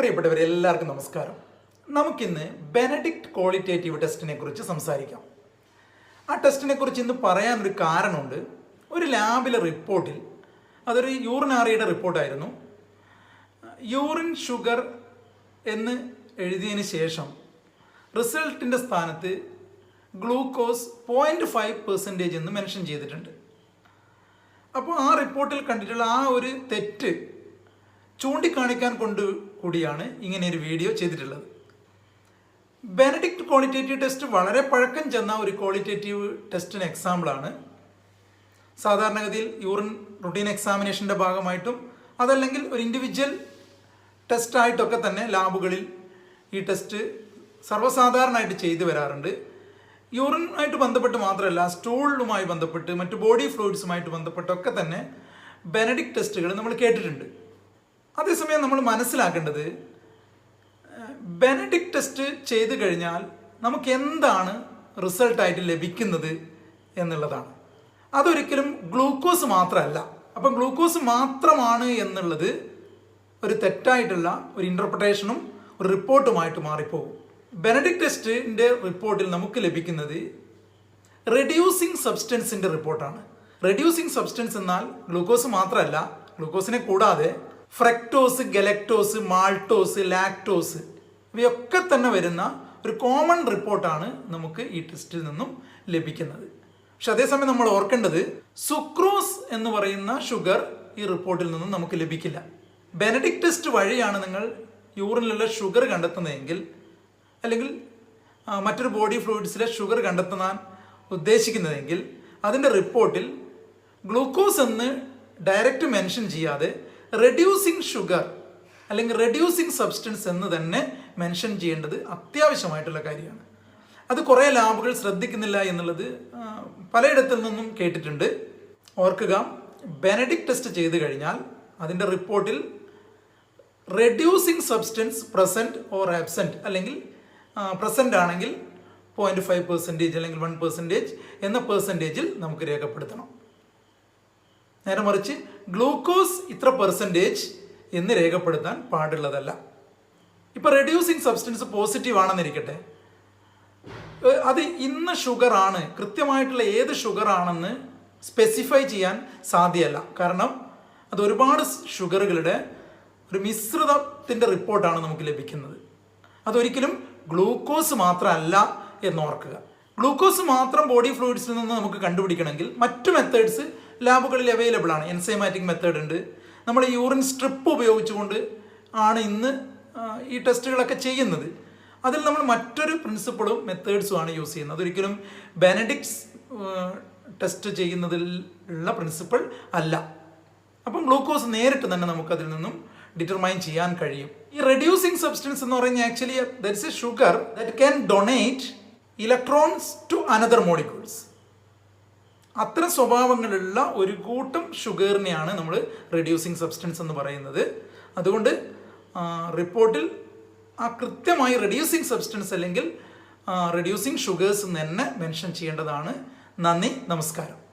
പ്രിയപ്പെട്ടവരെ എല്ലാവർക്കും നമസ്കാരം. നമുക്കിന്ന് ബെനഡിക്റ്റ് ക്വാളിറ്റേറ്റീവ് ടെസ്റ്റിനെ കുറിച്ച് സംസാരിക്കാം. ആ ടെസ്റ്റിനെ കുറിച്ച് ഇന്ന് പറയാനൊരു കാരണമുണ്ട്. ഒരു ലാബിലെ റിപ്പോർട്ടിൽ അതൊരു യൂറിനാറിയുടെ റിപ്പോർട്ടായിരുന്നു യൂറിൻ ഷുഗർ എന്ന് എഴുതിയതിന് ശേഷം റിസൾട്ടിന്റെ സ്ഥാനത്ത് ഗ്ലൂക്കോസ് പോയിന്റ് ഫൈവ് പെർസെന്റേജ് എന്ന് മെൻഷൻ ചെയ്തിട്ടുണ്ട്. അപ്പോൾ ആ റിപ്പോർട്ടിൽ കണ്ടിട്ടുള്ള ആ ഒരു തെറ്റ് ചൂണ്ടിക്കാണിക്കാൻ കൊണ്ട് കൂടിയാണ് ഇങ്ങനെ ഒരു വീഡിയോ ചെയ്തിട്ടുള്ളത്. ബെനഡിക്ട് ക്വാളിറ്റേറ്റീവ് ടെസ്റ്റ് വളരെ പഴക്കം ചെന്ന ഒരു ക്വാളിറ്റേറ്റീവ് ടെസ്റ്റിന് എക്സാമ്പിളാണ് സാധാരണഗതിയിൽ യൂറിൻ റുട്ടീൻ എക്സാമിനേഷന്റെ ഭാഗമായിട്ടും അതല്ലെങ്കിൽ ഒരു ഇൻഡിവിജ്വൽ ടെസ്റ്റായിട്ടൊക്കെ തന്നെ ലാബുകളിൽ ഈ ടെസ്റ്റ് സർവസാധാരണമായിട്ട് ചെയ്തു വരാറുണ്ട്. ആയിട്ട് ബന്ധപ്പെട്ട് മാത്രമല്ല സ്റ്റൂളുമായി ബന്ധപ്പെട്ട് മറ്റ് ബോഡി ഫ്ലൂയിഡ്സുമായിട്ട് ബന്ധപ്പെട്ടൊക്കെ തന്നെ ബെനഡിക് ടെസ്റ്റുകൾ നമ്മൾ കേട്ടിട്ടുണ്ട്. അതേസമയം നമ്മൾ മനസ്സിലാക്കേണ്ടത് ബെനഡിക് ടെസ്റ്റ് ചെയ്തു കഴിഞ്ഞാൽ നമുക്ക് എന്താണ് റിസൾട്ടായിട്ട് ലഭിക്കുന്നത് എന്നുള്ളതാണ്. അതൊരിക്കലും ഗ്ലൂക്കോസ് മാത്രമല്ല. അപ്പം ഗ്ലൂക്കോസ് മാത്രമാണ് എന്നുള്ളത് ഒരു തെറ്റായിട്ടുള്ള ഒരു ഇന്റർപ്രിട്ടേഷനും ഒരു റിപ്പോർട്ടുമായിട്ട് മാറിപ്പോകും. ബെനഡിക് ടെസ്റ്റിന്റെ റിപ്പോർട്ടിൽ നമുക്ക് ലഭിക്കുന്നത് റെഡ്യൂസിങ് സബ്സ്റ്റൻസിന്റെ റിപ്പോർട്ടാണ്. റെഡ്യൂസിങ് സബ്സ്റ്റൻസ് എന്നാൽ ഗ്ലൂക്കോസ് മാത്രമല്ല ഗ്ലൂക്കോസിനെ കൂടാതെ ഫ്രക്ടോസ് ഗലക്ടോസ് മാൾട്ടോസ് ലാക്ടോസ് ഇവയൊക്കെ തന്നെ വരുന്ന ഒരു കോമൺ റിപ്പോർട്ടാണ് നമുക്ക് ഈ ടെസ്റ്റിൽ നിന്നും ലഭിക്കുന്നത്. പക്ഷെ അതേസമയം നമ്മൾ ഓർക്കേണ്ടത് സുക്രോസ് എന്ന് പറയുന്ന ഷുഗർ ഈ റിപ്പോർട്ടിൽ നിന്നും നമുക്ക് ലഭിക്കില്ല. ബെനഡിക് ടെസ്റ്റ് വഴിയാണ് നിങ്ങൾ യൂറിനിലുള്ള ഷുഗർ കണ്ടെത്തുന്നതെങ്കിൽ അല്ലെങ്കിൽ മറ്റൊരു ബോഡി ഫ്ലൂയിഡ്സിലെ ഷുഗർ കണ്ടെത്താൻ ഉദ്ദേശിക്കുന്നതെങ്കിൽ അതിന്റെ റിപ്പോർട്ടിൽ ഗ്ലൂക്കോസ് എന്ന് ഡയറക്റ്റ് മെൻഷൻ ചെയ്യാതെ റെഡ്യൂസിങ് ഷുഗർ അല്ലെങ്കിൽ റെഡ്യൂസിങ് സബ്സ്റ്റൻസ് എന്ന് തന്നെ മെൻഷൻ ചെയ്യേണ്ടത് അത്യാവശ്യമായിട്ടുള്ള കാര്യമാണ്. അത് കുറേ ലാബുകൾ ശ്രദ്ധിക്കുന്നില്ല എന്നുള്ളത് പലയിടത്തു നിന്നും കേട്ടിട്ടുണ്ട്. ഓർക്കുക ബെനഡിക് ടെസ്റ്റ് ചെയ്ത് കഴിഞ്ഞാൽ അതിന്റെ റിപ്പോർട്ടിൽ reducing substance present or absent അല്ലെങ്കിൽ പ്രസന്റ് ആണെങ്കിൽ പോയിന്റ് ഫൈവ് പെർസെന്റേജ് അല്ലെങ്കിൽ വൺ പെർസെന്റേജ് എന്ന പെർസെന്റേജിൽ നമുക്ക് രേഖപ്പെടുത്തണം. നേരെ മറിച്ച് ഗ്ലൂക്കോസ് ഇത്ര പെർസെന്റേജ് എന്ന് രേഖപ്പെടുത്താൻ പാടുള്ളതല്ല. ഇപ്പോൾ റെഡ്യൂസിങ് സബ്സ്റ്റൻസ് പോസിറ്റീവ് ആണെന്നിരിക്കട്ടെ. അത് ഇന്ന ഷുഗർ ആണ് കൃത്യമായിട്ടുള്ള ഏത് ഷുഗർ ആണെന്ന് സ്പെസിഫൈ ചെയ്യാൻ സാധ്യമല്ല കാരണം അത് ഒരുപാട് ഷുഗറുകളുടെ ഒരു മിശ്രിതത്തിന്റെ റിപ്പോർട്ടാണ് നമുക്ക് ലഭിക്കുന്നത്. അതൊരിക്കലും ഗ്ലൂക്കോസ് മാത്രമല്ല എന്നോർക്കുക ഗ്ലൂക്കോസ് മാത്രം ബോഡി ഫ്ലൂയിഡ്സിൽ നിന്ന് നമുക്ക് കണ്ടുപിടിക്കണമെങ്കിൽ മറ്റു മെത്തേഡ്സ് ലാബുകളിൽ അവൈലബിൾ ആണ്. എൻസൈമാറ്റിക് മെത്തേഡ് ഉണ്ട്. നമ്മൾ യൂറിൻ സ്ട്രിപ്പ് ഉപയോഗിച്ചുകൊണ്ട് ആണ് ഇന്ന് ഈ ടെസ്റ്റുകളൊക്കെ ചെയ്യുന്നത്. അതിൽ നമ്മൾ മറ്റൊരു പ്രിൻസിപ്പിളും മെത്തേഡ്സും ആണ് യൂസ് ചെയ്യുന്നത്. അതൊരിക്കലും ബെനഡിക്സ് ടെസ്റ്റ് ചെയ്യുന്നതിൽ ഉള്ള പ്രിൻസിപ്പിൾ അല്ല. അപ്പം ഗ്ലൂക്കോസ് നേരിട്ട് തന്നെ നമുക്കതിൽ നിന്നും ഡിറ്റർമൈൻ ചെയ്യാൻ കഴിയും. ഈ റെഡ്യൂസിങ് സബ്സ്റ്റൻസ് എന്ന് പറയുന്നത് actually that's a sugar that can donate electrons to another molecules അത്തരം സ്വഭാവങ്ങളുള്ള ഒരു കൂട്ടം ഷുഗറിനെയാണ് നമ്മൾ റെഡ്യൂസിങ് സബ്സ്റ്റൻസ് എന്ന് പറയുന്നത്. അതുകൊണ്ട് റിപ്പോർട്ടിൽ ആ കൃത്യമായി റെഡ്യൂസിങ് സബ്സ്റ്റൻസ് അല്ലെങ്കിൽ റെഡ്യൂസിങ് ഷുഗേഴ്സ് എന്ന് തന്നെ മെൻഷൻ ചെയ്യേണ്ടതാണ്. നന്ദി നമസ്കാരം.